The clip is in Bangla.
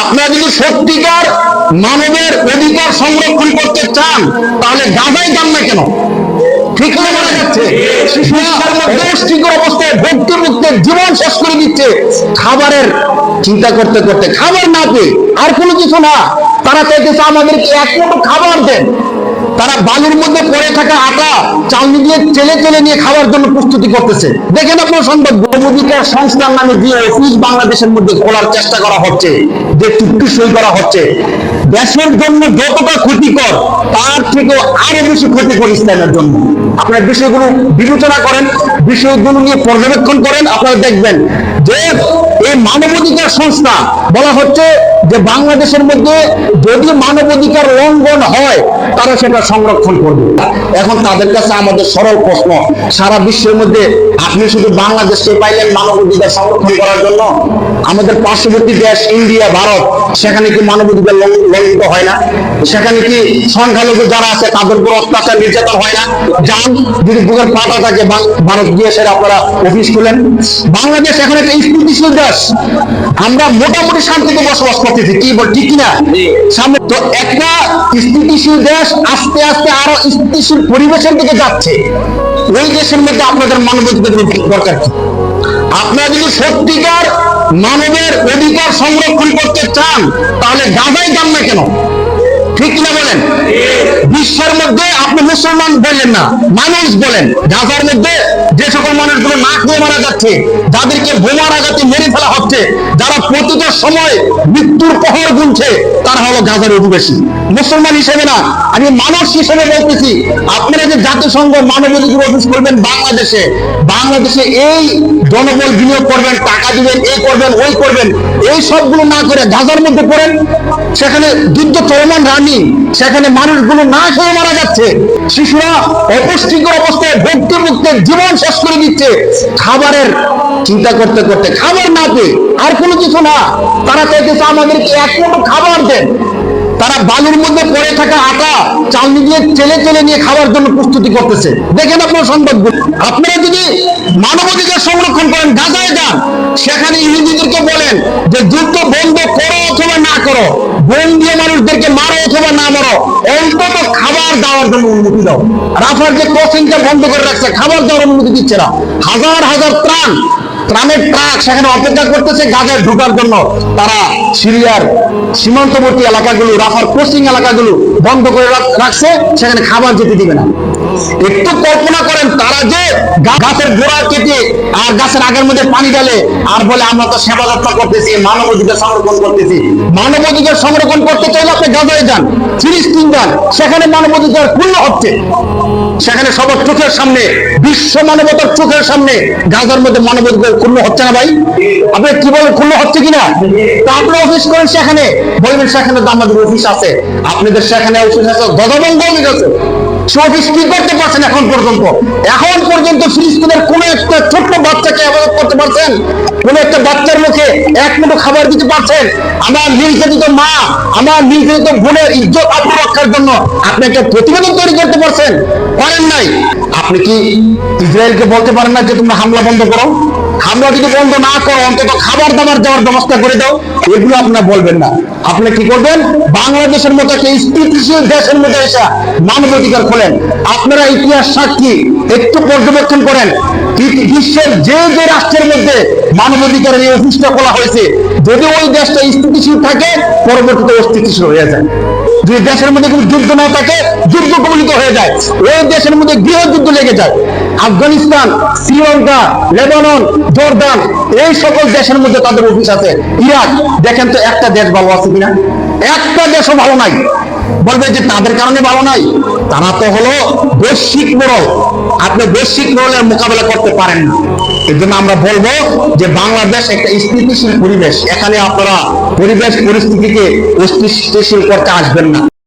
আপনারা যদি সত্যিকার মানবের অধিকার সংরক্ষণ করতে চান, তাহলে গাজাই যান না কেন? যাচ্ছে? অবস্থায় জীবন শেষ করে দিচ্ছে। খাবারের চিন্তা করতে করতে খাবার না আর কোনো কিছু না। তারা চাইতেছে আমাদেরকে এক খাবার দেন। তারা বালুর মধ্যে পড়ে থাকা আটা চাউনি দিয়ে চেলে চেলে নিয়ে খাওয়ার জন্য প্রস্তুতি করতেছে। দেখেন আপনার সংবাদ গণঅধিকার সংস্থার নামে যে অফিস বাংলাদেশের মধ্যে খোলার চেষ্টা করা হচ্ছে, যে চুক্তি সই করা হচ্ছে। দেশের জন্য যতটা ক্ষতিকর, তার থেকেও আরও বেশি ক্ষতিকর ইসলামের জন্য। আপনার বিষয়গুলো বিবেচনা করেন, বিষয়গুলো নিয়ে পর্যবেক্ষণ করেন, আপনারা দেখবেন যে মানবাধিকার সংস্থা বলা হচ্ছে যে বাংলাদেশের মধ্যে যদি মানবাধিকার লঙ্ঘন হয়, তারা সেটা সংরক্ষণ করবে। এখন তাদের কাছে আমাদের সরল প্রশ্ন, সারা বিশ্বের মধ্যে আপনি শুধু বাংলাদেশকে পাইলেন মানবাধিকার সংরক্ষণ করার জন্য? আমাদের পার্শ্ববর্তী দেশ ইন্ডিয়া, ভারত, সেখানে কি মানবাধিকার লঙ্ঘ- লঙ্ঘিত হয় না? সেখানে কি সংখ্যালঘু যারা আছে, তাদের উপর অত্যাচার নির্যাতন হয় না? যান, যদি বুকের পাটা থাকে, ভারত গিয়ে সেটা আপনারা অফিস খুলেন। বাংলাদেশ এখন একটা স্থিতিশীল দেশ। আমরা মোটামুটি শান্তিতে বসবাস করতেছি। কি বল ঠিক না সামনে তো একটা স্থিতিশীল দেশ আস্তে আস্তে আরও স্থিতিশীল পরিবেশের দিকে যাচ্ছে। ওই দেশের মধ্যে আপনাদের মানবাধিকার দরকার কি? আপনারা যদি সত্যিকার মানবের অধিকার সংরক্ষণ করতে চান তাহলে গাজাই যান না কেন? ঠিক কিনা বলেন? বিশ্বের মধ্যে আপনি মুসলমান বলেন না মানুষ বলেন গাজার মধ্যে যে সকল মানুষগুলো নাক নিয়ে মারা যাচ্ছে, যাদেরকে বোমার আঘাতে মেরে ফেলা হচ্ছে, যারা প্রতিত সময় মৃত্যুর পহর গুনছে, তারা হলো গাজার অধিবাসী। মুসলমান হিসেবে না, আমি মানুষ হিসেবে বলতেছি আপনারা যে জাতিসংঘ মানবাধিকার অফিস করবেন বাংলাদেশে বাংলাদেশে এই জনবল বিনিয়োগ করবেন, টাকা দিবেন, এই করবেন, ওই করবেন, এই সবগুলো না করে গাজার মধ্যে পড়েন, সেখানে যুদ্ধ চলমান রানি, সেখানে মানুষগুলো না খেয়ে মারা যাচ্ছে, শিশুরা অপুষ্টিকর অবস্থায় ভক্তি মুক্তে জীবন শেষ করে দিচ্ছে, খাবারের চিন্তা করতে করতে, খাবার না পেয়ে আর কোনো কিছু না, তারা চাইতেছে আমাদেরকে এক মুঠো খাবার দেন। তারা বালুর মধ্যে পড়ে থাকা আটা চাউনি দিয়ে চেলে চেলে নিয়ে খাওয়ার জন্য প্রস্তুতি করতেছে। দেখেন আপনার সংবাদগুলো। আপনারা যদি মানবাধিকার সংরক্ষণ করেন, গাজায় যান, সেখানে ইহুদিদেরকে বলেন যে যুদ্ধ বন্ধ করো অথবা না করো বোন দিয়ে মানুষদেরকে মারো অথবা না মারো, অন্তত খাবার দেওয়ার জন্য অনুমতি দাও। রাফার যে ক্রসিংটা বন্ধ করে রাখছে, খাবার দেওয়ার অনুমতি দিচ্ছে না। হাজার হাজার ত্রাণ ত্রাণের ট্রাক সেখানে অপেক্ষা করতেছে গাজায় ঢুকার জন্য। তারা সিরিয়ার সীমান্তবর্তী এলাকাগুলো, রাফার ক্রসিং এলাকাগুলো বন্ধ করে রাখ- রাখছে, সেখানে খাবার যেতে দিবে না। একটু কল্পনা করেন, তারা যে গাছের গোড়া কেটে আর গাছের আগের মধ্যে পানি ঢালে, আর বলে আমরা তো সেবা যত্ন করতেছি মানব অধিকার সংরক্ষণ করতেছি। মানব অধিকার সংরক্ষণ করতে চাইলে আপনি গাজায় যান, ফিলিস্তিন যান, সেখানে মানব অধিকার পূর্ণ হচ্ছে। সেখানে সবার চোখের সামনে, বিশ্ব মানবতার চোখের সামনে গাজার মধ্যে মানবাধিকার ক্ষুণ্ণ হচ্ছে না ভাই। আপনি কি বলেন ক্ষুণ্ণ হচ্ছে কিনা? তা আপনি অফিস করেন সেখানে। বলবেন সেখানে তো আমাদের অফিস আছে। আপনাদের সেখানে অফিস আছে গজবঙ্গ অফিস আছে। সে অফিস কি করতে পারছেন এখন পর্যন্ত। এখন পর্যন্ত ফিলিস্তিনের কোন একটা ছোট্ট বাচ্চাকে আবাদত করতে পারছেন? কোন একটা বাচ্চার মুখে এক মুঠো খাবার দিতে পারছেন? আমার নির্যাতিত মা, আমার নির্যাতিত বোনের ইজ্জত আত্মরক্ষার জন্য আপনি একটা প্রতিবেদন তৈরি করতে পারছেন? পারেন নাই। আপনি কি ইসরায়েলকে বলতে পারেন না যে তোমরা হামলা বন্ধ করো? হামলা যদি বন্ধ না করো, অন্তত খাবার দাবার দেওয়ার ব্যবস্থা করে দাও। এগুলো আপনারা বলবেন না। আপনি কি করবেন? বাংলাদেশের মতো একটা স্থিতিশীল দেশের মধ্যে এসে মানবাধিকার খোলেন। আপনারা ইতিহাস সাক্ষী, একটু পর্যবেক্ষণ করেন। বিশ্বের যে যে রাষ্ট্রের মধ্যে মানব মানবাধিকারের এই অফিসটা খোলা হয়েছে, যদি ওই দেশটা স্থিতিশীল থাকে, পরবর্তীতে অস্থিতিশীল হয়ে যায়। যদি দেশের মধ্যে কোনো যুদ্ধ না থাকে, যুদ্ধ কবলিত হয়ে যায়। ওই দেশের মধ্যে গৃহযুদ্ধ লেগে যায়। আফগানিস্তান, শ্রীলঙ্কা, লেবানন, জর্দান, এই সকল দেশের মধ্যে তাদের অফিস আছে। ইরাক, দেখেন তো একটা দেশ ভালো আছে কিনা? একটা দেশও ভালো নাই। বলবে যে তাদের কারণে ভালো নাই। তারা তো হলো বৈশ্বিক মোড়ল। আপনি বৈশ্বিক মোড়লের মোকাবেলা করতে পারেন না। এর জন্য আমরা বলব যে বাংলাদেশ একটা স্থিতিশীল পরিবেশ। এখানে আপনারা পরিবেশ পরিস্থিতিকে অস্থিতিশীল করতে আসবেন না।